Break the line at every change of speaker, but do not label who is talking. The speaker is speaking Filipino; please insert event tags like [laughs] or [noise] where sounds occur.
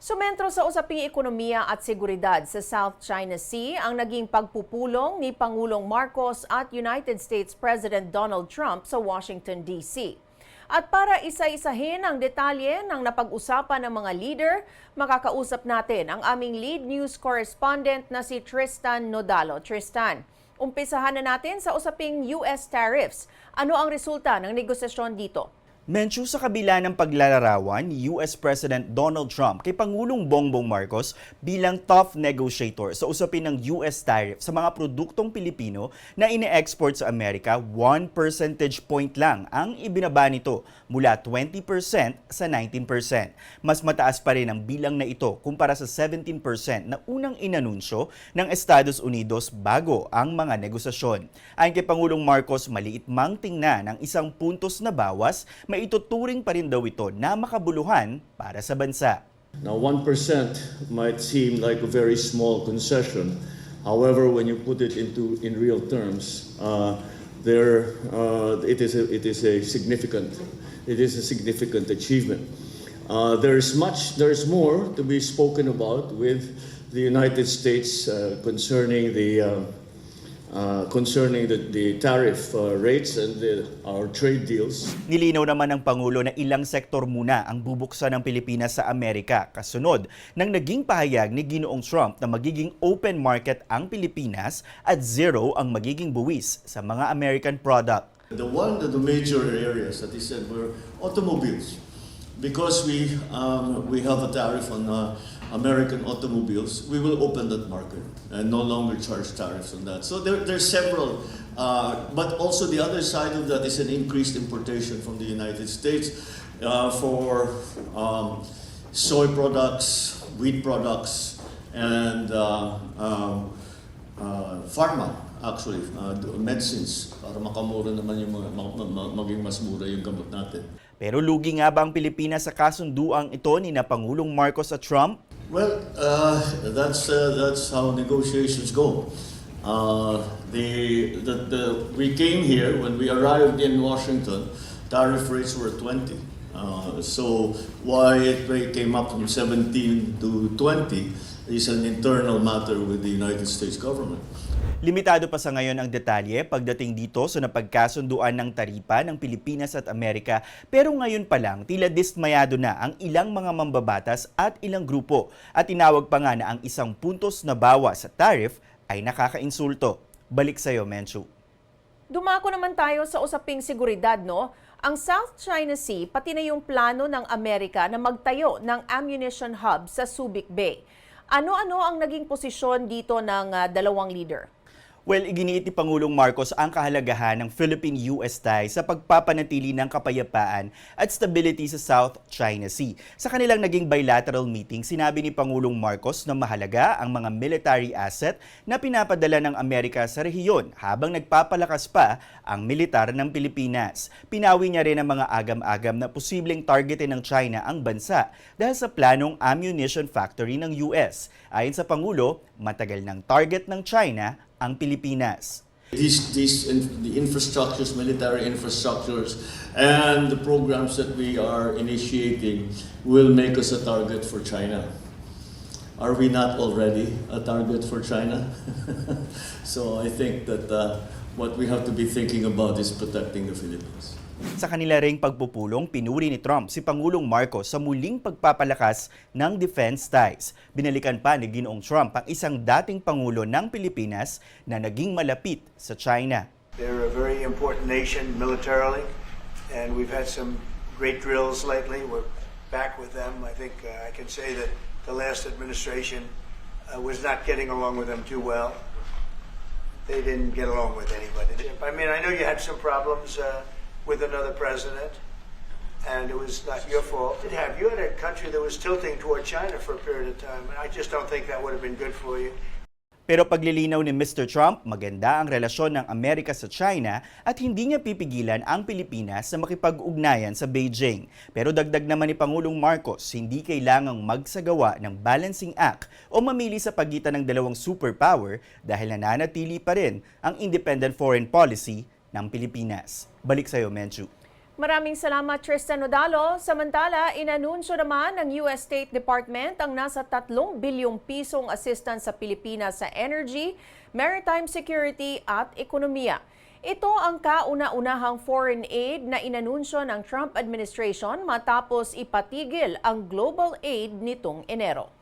Sumentro sa usaping ekonomiya at seguridad sa South China Sea ang naging pagpupulong ni Pangulong Marcos at United States President Donald Trump sa Washington, D.C. At para isa-isahin ang detalye ng napag-usapan ng mga leader, makakausap natin ang aming lead news correspondent na si Tristan Nodalo. Tristan, umpisahan na natin sa usaping US tariffs. Ano ang resulta ng negosasyon dito?
Mention sa kabila ng paglalarawan ni US President Donald Trump kay Pangulong Bongbong Marcos bilang tough negotiator sa usapin ng US tariff sa mga produktong Pilipino na ine-export sa Amerika, 1 percentage point lang ang ibinaba nito mula 20% sa 19%. Mas mataas pa rin ang bilang na ito kumpara sa 17% na unang inanunsyo ng Estados Unidos bago ang mga negosasyon. Ayon kay Pangulong Marcos, maliit mang tingnan ang isang puntos na bawas, maituturing pa rin daw ito na makabuluhan para sa bansa.
Now, 1% might seem like a very small concession. However, when you put it into in real terms, uh, there uh, it is a, it is a significant it is a significant achievement. Uh, there is much there is more to be spoken about with the United States uh, concerning the uh, uh, concerning the, the tariff uh, rates and the, our trade deals.
Nilinaw naman ng Pangulo na ilang sektor muna ang bubuksan ng Pilipinas sa Amerika kasunod ng naging pahayag ni Ginoong Trump na magiging open market ang Pilipinas at zero ang magiging buwis sa mga American product.
The one of the major areas that he said were automobiles, because we um, we have a tariff on uh, American automobiles. We will open that market and no longer charge tariffs on that. So there there's several, uh, but also the other side of that is an increased importation from the United States uh, for um, soy products, wheat products, and uh, um, uh, pharma actually, uh, medicines para makamura naman yung mga, ma- ma- ma- maging mas mura yung gamot natin.
Pero lugi nga ba ang Pilipinas sa kasunduang ito ni na Pangulong Marcos at Trump?
Well, uh, that's uh, that's how negotiations go. Uh, the, the, the, we came here when we arrived in Washington. Tariff rates were 20. Uh, so why it came up from 17 to 20 is an internal matter with the United States government.
Limitado pa sa ngayon ang detalye pagdating dito sa napagkasunduan ng taripa ng Pilipinas at Amerika pero ngayon pa lang tila dismayado na ang ilang mga mambabatas at ilang grupo at tinawag pa nga na ang isang puntos na bawas sa tariff ay nakakainsulto. Balik sa iyo, Menchu.
Dumako naman tayo sa usaping seguridad, no? Ang South China Sea, pati na yung plano ng Amerika na magtayo ng ammunition hub sa Subic Bay. Ano-ano ang naging posisyon dito ng ah, dalawang leader?
Well, iginiit ni Pangulong Marcos ang kahalagahan ng Philippine-US ties sa pagpapanatili ng kapayapaan at stability sa South China Sea. Sa kanilang naging bilateral meeting, sinabi ni Pangulong Marcos na mahalaga ang mga military asset na pinapadala ng Amerika sa rehiyon habang nagpapalakas pa ang militar ng Pilipinas. Pinawi niya rin ang mga agam-agam na posibleng targetin ng China ang bansa dahil sa planong ammunition factory ng US. Ayon sa Pangulo, matagal ng target ng China ang Pilipinas.
These, these the infrastructures, military infrastructures, and the programs that we are initiating will make us a target for China. Are we not already a target for China? [laughs] so I think that uh, what we have to be thinking about is protecting the Philippines.
Sa kanila ring pagpupulong, pinuri ni Trump si Pangulong Marcos sa muling pagpapalakas ng defense ties. Binalikan pa ni Ginoong Trump ang isang dating Pangulo ng Pilipinas na naging malapit sa China.
They're a very important nation militarily, and we've had some great drills lately. We're back with them. I think uh, I can say that the last administration uh, was not getting along with them too well. They didn't get along with anybody. I mean, I know you had some problems uh, with another president, and it was not your fault. You have you had a country that was tilting toward China for a period of time, and I just don't think that would have been good for you.
Pero paglilinaw ni Mr. Trump, maganda ang relasyon ng Amerika sa China at hindi niya pipigilan ang Pilipinas na makipag-ugnayan sa Beijing. Pero dagdag naman ni Pangulong Marcos, hindi kailangang magsagawa ng balancing act o mamili sa pagitan ng dalawang superpower dahil nananatili pa rin ang independent foreign policy ng Pilipinas. Balik sa iyo, Menchu.
Maraming salamat Tristan Odalo. Samantala, inanunsyo naman ng US State Department ang nasa 3 bilyong pisong assistance sa Pilipinas sa energy, maritime security at ekonomiya. Ito ang kauna-unahang foreign aid na inanunsyo ng Trump administration matapos ipatigil ang global aid nitong Enero.